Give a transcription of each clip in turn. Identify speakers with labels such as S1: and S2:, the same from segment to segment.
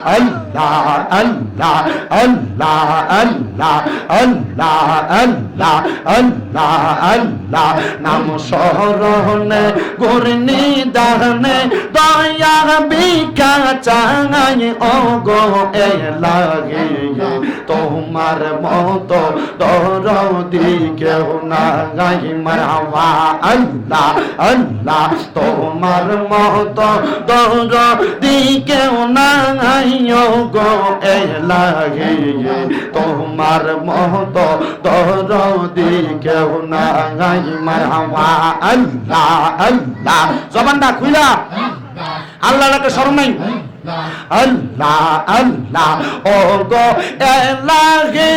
S1: আল্লাহ আল্লাহ আল্লাহ আল্লাহ আল্লাহ আল্লাহ আল্লাহ আল্লাহ। নাম স্মরণে গুরনি দাহনে দয়া বিকা চাঙাই অগ এলাগে তোমার মত ডর দিকে নাগাই মারহাবা আল্লাহ আল্লাহ তোমার মত ডর দিকে নাগাই অগ এলাগে তোমার মত ডর দিকে নাগাই মারহাবা আল্লাহ আল্লাহ জবানটা খুইলা আল্লাহকে স্মরণ নাই আল্লাহ আল্লাহ ও গো এলাহে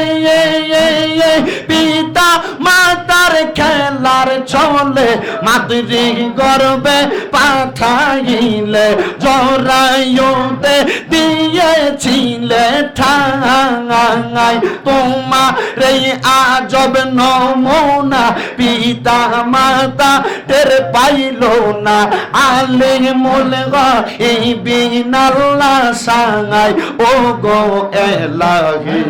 S1: পিতা মাতার খেলার চলে, মাতৃ গর্বে পাঠাইলে, জরায়ুতে দিয়েছিলে ঠাঙাই তোমার এই আজব নমুনা পিতা মাতা টের পাইল না। আলে মূল এই বিনাল্লা সাঙাই ও গো এলাহি,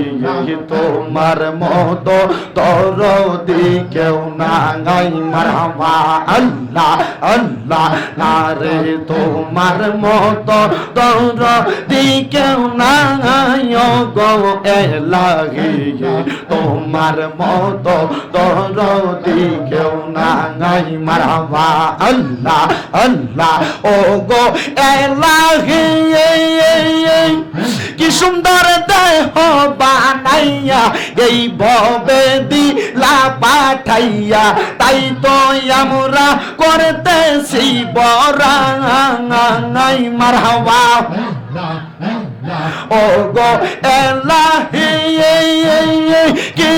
S1: তোমার মতো তর দি কেউ না মারহাবা আল্লাহ আল্লাহ না তোমার মতো তর দি কেউ না গো এলাহি তোমার মতো তর দি কেউ না মারহাবা আল্লাহ আল্লাহ ও গো এলাহি কি সুন্দর দেহ বানাইয়া এই ভবে দিলা পাঠাইয়া তাই তো আমরা করতেছি মার মারহাওয়া ও গো এলাহি কি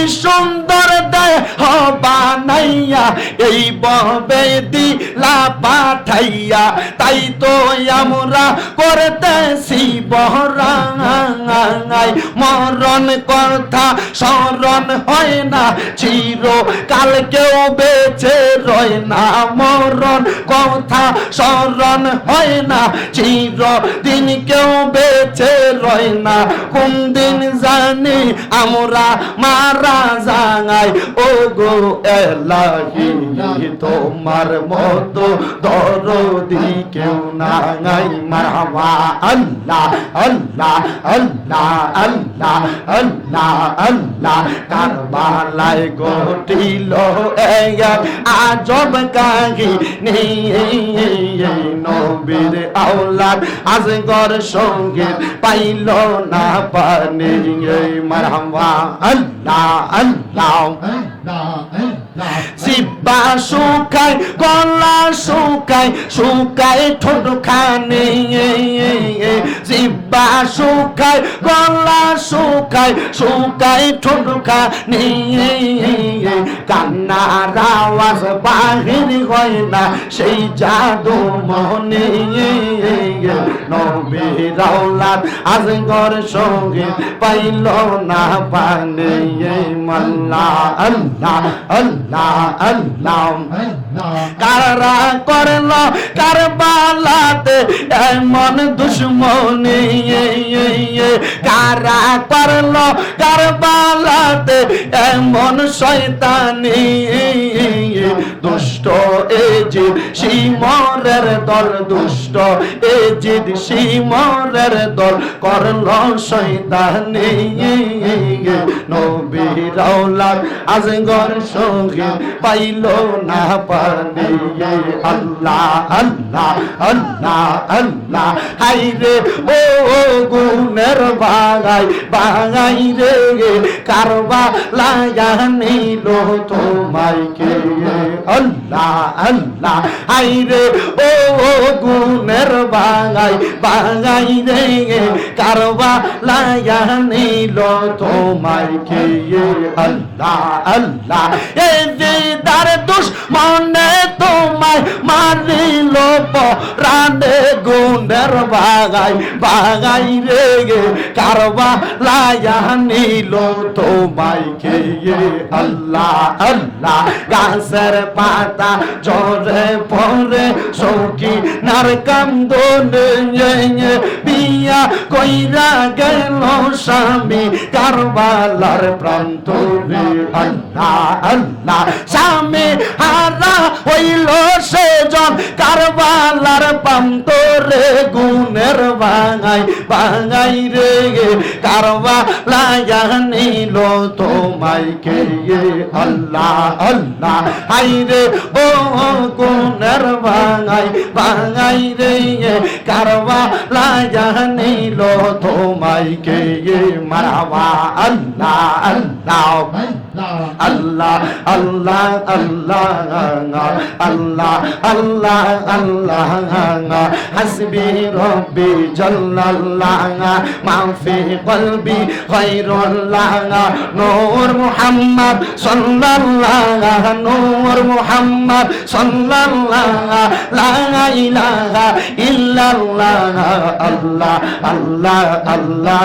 S1: বানাইয়া এই ববে দিলা পাঠাইয়া, তাই তো আমরা মরণ কথা স্মরণ হয় না চির কাল কেউ বেঁচে রয় না। মরণ কথা স্মরণ হয় না চির দিন কেউ বেঁচে রয় না কোন দিন জানি আমরা মারা যাঙাই ও গো এলাহি, তোমার মতো দরদি কেউ না গাই আল্লাহ আল্লাহ আল্লাহ আল্লাহ আল্লাহ আল্লাহ। কারবালায় এক আজব কাহি নবীর আওলাদ আজগর সঙ্গে পাইল না পানি। মারামা আল্লাহ আল্লাহ। জিব্বা শুকায় গলা শুকায় শুকায় ঠোঁট খানে জিব্বা শুকায়, গলা শুকায় শুকায় ঠোঁট খানে কান্নার আওয়াজ বাহির হয় না, সেই জাদু মনে নবীর আওলাদ আজগর সঙ্গে পাইল না পানে। মাল্লা, আল্লাহ আল্লাহ আল্লাহ। কারা করল কারবালাতে এমন দুশ্মনী কারা করল কারবালাতে? এমন শয়তানি দুষ্ট এ যে শিমরের দল দুষ্ট। এ যে শিমরের দল, করল শয়তানি। নবীর আওলাদ আজগর সঙ্গে পাইল না পানি। আল্লাহ আল্লাহ আল্লাহ আল্লাহ। হাই রে ও গুনের বাগাই বাগাই রে। কারবা লাগা নিল আল্লাহ আল্লাহ। হাই রে ও গুনের বাগাই বাগাই রে কারবা লাগা নিল তোমায় কে আল্লাহ আল্লাহ। এ যে তার দুশ্মনে তোমায় মারিল পরানে গুণের বাগাই বাগাই রে গে কারবা লায়া নিল তোমায় খেয়ে আল্লাহ আল্লাহ। গাছের পাতা জরে পরে সৌকি নার কান্দনে বিয়া কইরা গেল স্বামী কারবালার প্রান্তরে আল্লাহ আল্লাহ স্বামী হারা হইল সেজন কারবালার প্রান্তরে গুণের বাঙাই বাঙাই রে কারবালা নিল তোমায় কে আল্লাহ আল্লাহ হাই রে ও গুণের বাঙাই বাঙাই রে কারবালা নিল তোমায় কে মারাবা। আল্লাহ আল্লাহ। আল্লাহ আল্লাহ আল্লাহ আল্লাহ আল্লাহ আল্লাহ হাসবি রব্বি জাল্লাল্লাহ মাফি কলবি গায়রুল্লাহ নূর মুহাম্মদ সাল্লাল্লাহ নূর মুহাম্মদ সাল্লাল্লাহ লা ইলাহা ইল্লাল্লাহ আল্লাহ আল্লাহ আল্লাহ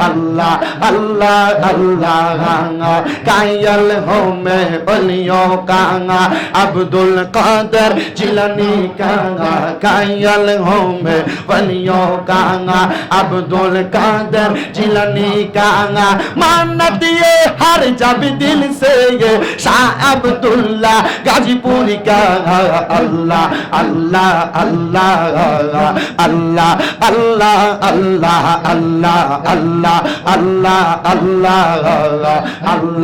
S1: আল্লাহ আল্লাহ আল্লাহ कायल हो मैं बलियों कांगा अब्दुल कादर जिलनी कांगा कायल हो मैं बलियों कांगा अब्दुल कादर जिलनी कांगा मानत ये हर जब दिल से ये शाह अब्दुल्ला गाजीपुरी का अल्लाह अल्लाह अल्लाह अल्लाह अल्लाह अल्लाह अल्लाह अल्लाह अल्लाह अल्लाह अल्लाह